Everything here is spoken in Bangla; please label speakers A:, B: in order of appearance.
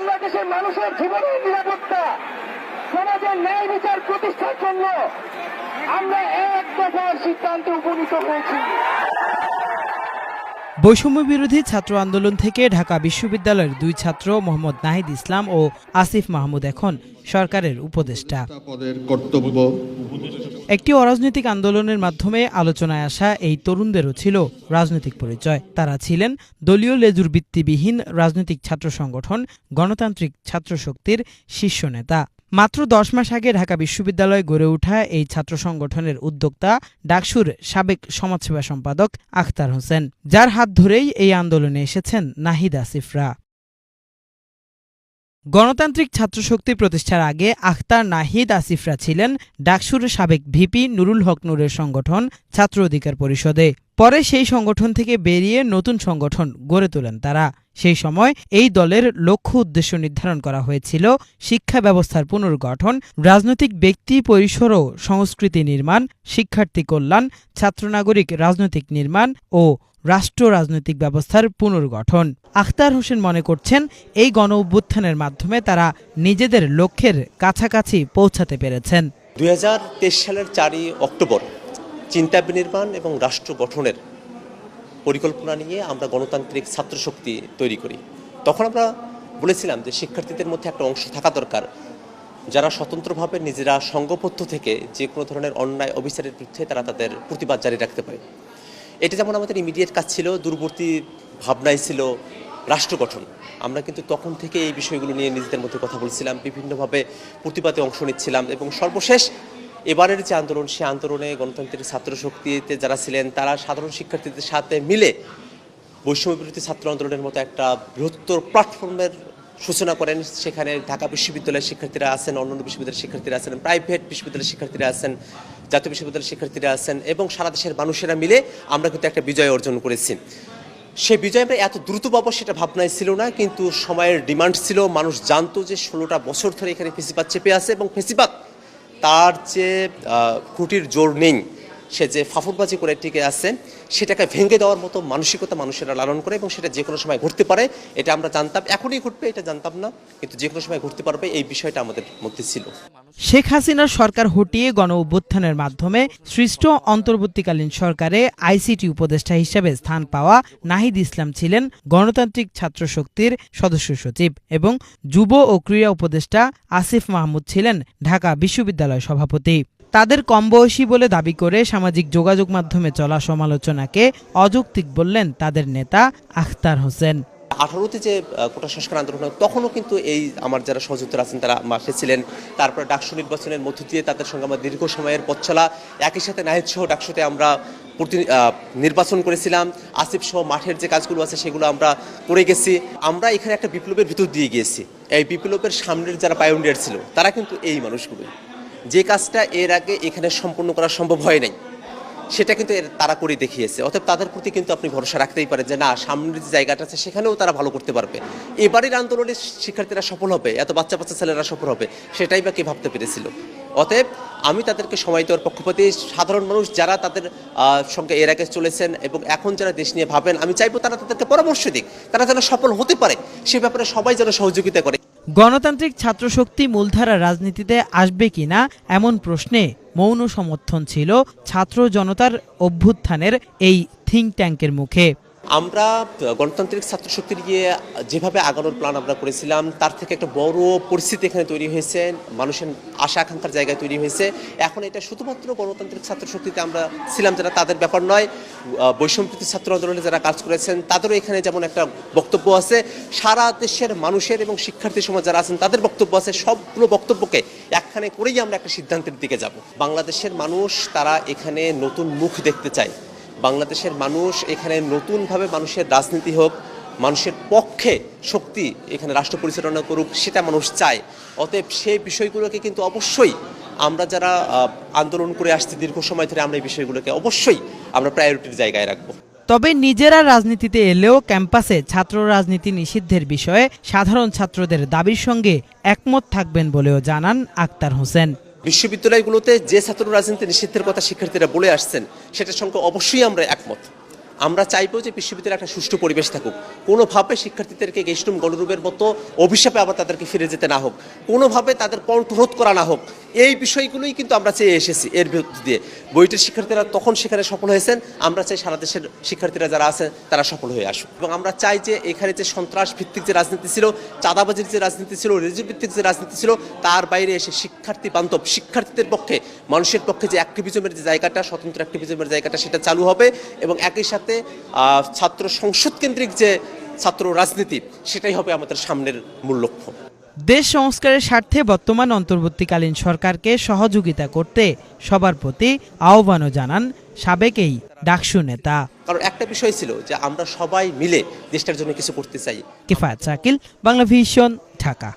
A: বাংলাদেশের মানুষের জীবনের নিরাপত্তা সমাজের ন্যায় বিচার প্রতিষ্ঠার জন্য আমরা এক দফার সিদ্ধান্তে উপনীত হয়েছি।
B: বৈষম্য বিরোধী ছাত্র আন্দোলন থেকে ঢাকা বিশ্ববিদ্যালয়ের দুই ছাত্র মোহাম্মদ নাহিদ ইসলাম ও আসিফ মাহমুদ এখন সরকারের উপদেষ্টা।
C: পদের কর্তব্য
B: একটি অরাজনৈতিক আন্দোলনের মাধ্যমে আলোচনায় আসা এই তরুণদেরও ছিল রাজনৈতিক পরিচয়। তারা ছিলেন দলীয় লেজুর ভিত্তিবিহীন রাজনৈতিক ছাত্র সংগঠন, গণতান্ত্রিক ছাত্র শক্তির শীর্ষ নেতা। মাত্র দশ মাস আগে ঢাকা বিশ্ববিদ্যালয়ে গড়ে ওঠা এই ছাত্র সংগঠনের উদ্যোক্তা ডাকসুর সাবেক সমাজসেবা সম্পাদক আখতার হোসেন, যার হাত ধরেই এই আন্দোলনে এসেছেন নাহিদ আসিফরা। গণতান্ত্রিক ছাত্রশক্তি প্রতিষ্ঠার আগে আখতার নাহিদ আসিফরা ছিলেন ডাকসুর সাবেক ভিপি নুরুল হক নূরের সংগঠন ছাত্র অধিকার পরিষদে। পরে সেই সংগঠন থেকে বেরিয়ে নতুন সংগঠন গড়ে তোলেন তারা। সেই সময় এই দলের লক্ষ্য উদ্দেশ্য নির্ধারণ করা হয়েছিল শিক্ষা ব্যবস্থার পুনর্গঠন, রাজনৈতিক ব্যক্তি পরিসর ও সংস্কৃতি নির্মাণ, শিক্ষার্থী কল্যাণ, ছাত্রনাগরিক রাজনৈতিক নির্মাণ ও রাষ্ট্র রাজনৈতিক ব্যবস্থার পুনর্গঠন। আখতার হোসেন মনে করছেন, এই গণ অভ্যুত্থানের মাধ্যমে তারা নিজেদের লক্ষ্যের কাছাকাছি পৌঁছাতে পেরেছেন।
D: দুই সালের চারই অক্টোবর চিন্তা বিনির্মাণ এবং রাষ্ট্র গঠনের পরিকল্পনা নিয়ে আমরা গণতান্ত্রিক ছাত্র শক্তি তৈরি করি। তখন আমরা বলেছিলাম যে শিক্ষার্থীদের মধ্যে একটা অংশ থাকা দরকার। যারা স্বতন্ত্রভাবে নিজেরা সংঘবদ্ধ থেকে যে কোনো ধরনের অন্যায় অবিচারের বিরুদ্ধে তারা তাদের প্রতিবাদ জারি রাখতে পারে। এটা যেমন আমাদের ইমিডিয়েট কাজ ছিল, দূরবর্তী ভাবনাই ছিল রাষ্ট্র গঠন। আমরা কিন্তু তখন থেকে এই বিষয়গুলো নিয়ে নিজেদের মধ্যে কথা বলছিলাম, বিভিন্নভাবে প্রতিবাদে অংশ নিচ্ছিলাম এবং সর্বশেষ এবারের যে আন্দোলন, সেই আন্দোলনে গণতান্ত্রিক ছাত্র শক্তিতে যারা ছিলেন, তারা সাধারণ শিক্ষার্থীদের সাথে মিলে বৈষম্য বিরোধী ছাত্র আন্দোলনের মতো একটা বৃহত্তর প্ল্যাটফর্মের সূচনা করেন। সেখানে ঢাকা বিশ্ববিদ্যালয়ের শিক্ষার্থীরা আছেন, অন্যান্য বিশ্ববিদ্যালয়ের শিক্ষার্থীরা আছেন প্রাইভেট বিশ্ববিদ্যালয়ের শিক্ষার্থীরা আছেন। জাতীয় বিশ্ববিদ্যালয়ের শিক্ষার্থীরা আছেন এবং সারা দেশের মানুষেরা মিলে আমরা কিন্তু একটা বিজয় অর্জন করেছি। সে বিজয় আমরা এত দ্রুত পাবো সেটা ভাবনায় ছিল না, কিন্তু সময়ের ডিমান্ড ছিল। মানুষ জানতো যে ষোলোটা বছর ধরে এখানে ফেসিপাত চেপে আছে এবং ফেসিপাত তার যে কুটির জোর নেই। সে যে ফাফুরবাজি করে টিকে আছে সেটাকে ভেঙে দেওয়ার মতো মানসিকতা মানুষেরা লালন করে এবং সেটা যে কোনো সময় ঘটতে পারে, এটা আমরা জানতাম। এখনই ঘটবে, এটা জানতাম না, কিন্তু যে কোনো সময় ঘটতে পারবে, এই বিষয়টা আমাদের মধ্যে ছিল।
B: শেখ হাসিনার সরকার হটিয়ে গণ অভ্যুত্থানের মাধ্যমে সৃষ্ট অন্তর্বর্তীকালীন সরকারে আইসিটি উপদেষ্টা হিসেবে স্থান পাওয়া নাহিদ ইসলাম ছিলেন গণতান্ত্রিক ছাত্র শক্তির সদস্য সচিব এবং যুব ও ক্রীড়া উপদেষ্টা আসিফ মাহমুদ ছিলেন ঢাকা বিশ্ববিদ্যালয় সভাপতি। তাদের কম বয়সী বলে দাবি করে সামাজিক যোগাযোগ মাধ্যমে চলা সমালোচনাকে অযৌক্তিক বললেন তাদের নেতা আখতার হোসেন।
D: আঠারোতে যে কোটা সংস্কার আন্দোলন হয় তখনও কিন্তু এই আমার যারা সহযোগিতা আছেন তারা মাঠে ছিলেন। তারপরে ডাকসু নির্বাচনের মধ্য দিয়ে তাদের সঙ্গে আমরা দীর্ঘ সময়ের পথ চলা। একই সাথে নাহিদ সহ ডাকসুতে আমরা প্রতি- নির্বাচন করেছিলাম। আসিফ সহ মাঠের যে কাজগুলো আছে সেগুলো আমরা করে গেছি। আমরা এখানে একটা বিপ্লবের ভিতর দিয়ে গিয়েছি। এই বিপ্লবের সামনের যারা পায়োনিয়ার ছিল, তারা কিন্তু এই মানুষগুলো যে কাজটা এর আগে এখানে সম্পূর্ণ করা সম্ভব হয় নাই, সেটা কিন্তু তারা করে দেখিয়েছে। অতএব তাদের প্রতি কিন্তু আপনি ভরসা রাখতেই পারেন যে না, সামনের যে জায়গাটা আছে সেখানেও তারা ভালো করতে পারবে। এবারের আন্দোলনে শিক্ষার্থীরা সফল হবে, এত বাচ্চা বাচ্চা ছেলেরা সফল হবে, সেটাই বা কে ভাবতে পেরেছিল? অতএব আমি তাদেরকে সময় দেওয়ার পক্ষপাতি, সাধারণ মানুষ যারা তাদের সঙ্গে এর আগে চলেছেন এবং এখন যারা দেশ নিয়ে ভাবেন, আমি চাইব তারা তাদেরকে পরামর্শ দিক, তারা যেন সফল হতে পারে, সে ব্যাপারে সবাই যেন সহযোগিতা করে।
B: গণতান্ত্রিক ছাত্রশক্তি মূলধারা রাজনীতিতে আসবে কি না এমন প্রশ্নে মৌন সমর্থন ছিল ছাত্র জনতার অভ্যুত্থানের এই থিঙ্ক ট্যাঙ্কের মুখে।
D: আমরা গণতান্ত্রিক ছাত্র শক্তি নিয়ে যেভাবে আগানোর প্ল্যান আমরা করেছিলাম, তার থেকে একটা বড় পরিস্থিতি এখানে তৈরি হয়েছে, মানুষের আশা, আকাঙ্ক্ষার জায়গায় তৈরি হয়েছে। এখন এটা শুধুমাত্র গণতান্ত্রিক ছাত্র শক্তিতে আমরা ছিলাম যারা তাদের ব্যাপার নয় বৈষম্যপ্রীতি ছাত্র আন্দোলনে যারা কাজ করেছেন, তাদেরও এখানে যেমন একটা বক্তব্য আছে, সারা দেশের মানুষের এবং শিক্ষার্থী সমাজ যারা আছেন, তাদের বক্তব্য আছে, সবগুলো বক্তব্যকে একখানে করেই আমরা একটা সিদ্ধান্তের দিকে যাব। বাংলাদেশের মানুষ, তারা এখানে নতুন মুখ দেখতে চায়। বাংলাদেশের মানুষ এখানে নতুনভাবে মানুষের রাজনীতি হোক, মানুষের পক্ষে শক্তি এখানে রাষ্ট্র পরিচালনা করুক, সেটা মানুষ চায়। অতএব সেই বিষয়গুলোকে কিন্তু অবশ্যই আমরা যারা আন্দোলন করে আসছি দীর্ঘ সময় ধরে, আমরা এই বিষয়গুলোকে অবশ্যই আমরা প্রায়োরিটির জায়গায় রাখব।
B: তবে নিজেরা রাজনীতিতে এলেও ক্যাম্পাসে ছাত্র রাজনীতি নিষিদ্ধের বিষয়ে সাধারণ ছাত্রদের দাবির সঙ্গে একমত থাকবেন বলেও জানান আক্তার হোসেন।
D: বিশ্ববিদ্যালয়গুলোতে যে ছাত্র রাজনীতি নিষিদ্ধের কথা শিক্ষার্থীরা বলে আসছেন, সেটার সঙ্গে অবশ্যই আমরা একমত। আমরা চাইব যে বিশ্ববিদ্যালয়ে একটা সুষ্ঠু পরিবেশ থাকুক। কোনোভাবে শিক্ষার্থীদেরকে গেস্টুম গণরূপের মতো অভিশাপে আবার তাদেরকে ফিরে যেতে না হোক। কোনোভাবে তাদের কণ্ঠরোধ করা না হোক। এই বিষয়গুলোই কিন্তু আমরা চেয়ে এসেছি এর ভিত্তি দিয়ে বইটির শিক্ষার্থীরা তখন সেখানে সফল হয়েছেন। আমরা চাই সারা দেশের শিক্ষার্থীরা যারা আছেন, তারা সফল হয়ে আসুক। এবং আমরা চাই যে এখানে যে সন্ত্রাস ভিত্তিক যে রাজনীতি ছিল, চাঁদাবাজির যে রাজনীতি ছিল রেজিম ভিত্তিক যে রাজনীতি ছিল, তার বাইরে এসে শিক্ষার্থী বান্ধব, শিক্ষার্থীদের পক্ষে, মানুষের পক্ষে যে অ্যাক্টিভিজমের যে জায়গাটা, স্বতন্ত্র অ্যাক্টিভিজমের জায়গাটা, সেটা চালু হবে। এবং একই সাথে ছাত্র সংসদ কেন্দ্রিক যে ছাত্র রাজনীতি, সেটাই হবে আমাদের সামনের মূল লক্ষ্য।
B: দেশ সংস্কারের স্বার্থে বর্তমান অন্তর্বর্তীকালীন সরকারকে সহযোগিতা করতে সবার প্রতি আহ্বানও জানান সাবেক এই ডাকসু নেতা।
D: কারণ একটা বিষয় ছিল যে আমরা সবাই মিলে দেশটার জন্য কিছু করতে চাই।
B: কিফায়াত শাকিল বাংলা ভিশন ঢাকা।